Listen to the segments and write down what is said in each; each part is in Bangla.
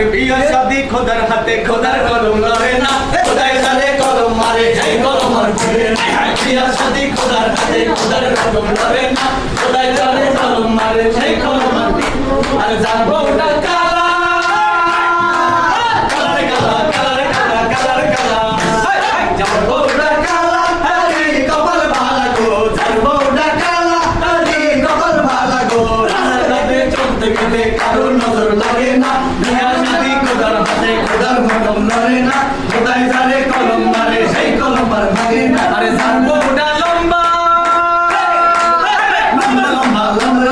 আরে বিয়া খোদার হাতে, খোদার কলম লড়ে না। খোদাই জানে কলম মারে, যাই কলম আর ঘুরে না। বিয়া খোদার হাতে, খোদার কলম লড়ে না। খোদাই জানে কলম মারে, যাই কলম আর আরে ওটা কালা কালারে কালা কালারে কালা কালারে কালা। জানব ওটা কালা, আরে কপাল ভালা গো। জানব ওটা কালা, আরে কপাল ভালা গো। রাতে চলতে গেলে কারোর নজর লাগে না। 아, 감사합니다.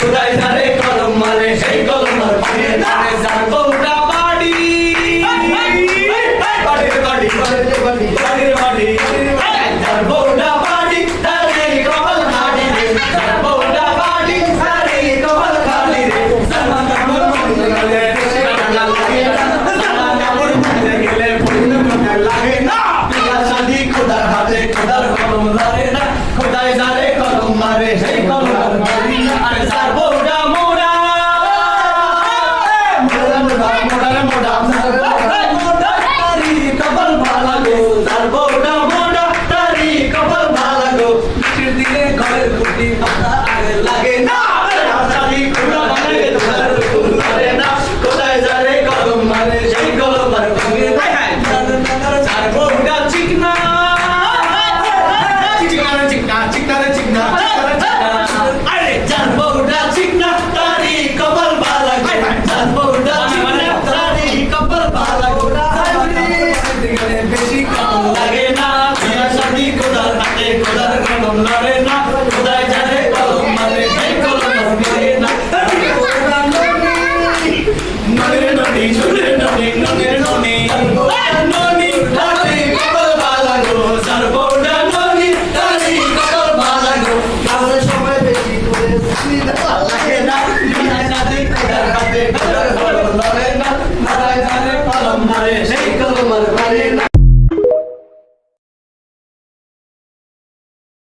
খোদাই জানে কলম মারে সেই কলম মারে জানব লাগে না। শাদি খোদার হাতে, খোদার কলম লাগে না। খোদায় জানে কলম মারে, সেই কলম মারি আরে সার বউডা মোড়া। মোড়া মোড়া মোড়া মোড়া মোড়া মোড়া। তারি কবল ভালা গো সার বউডা মোড়া। তারি কবল ভালা গো মিষ্টির লাগে না। Amém. Amém. Canta, mano.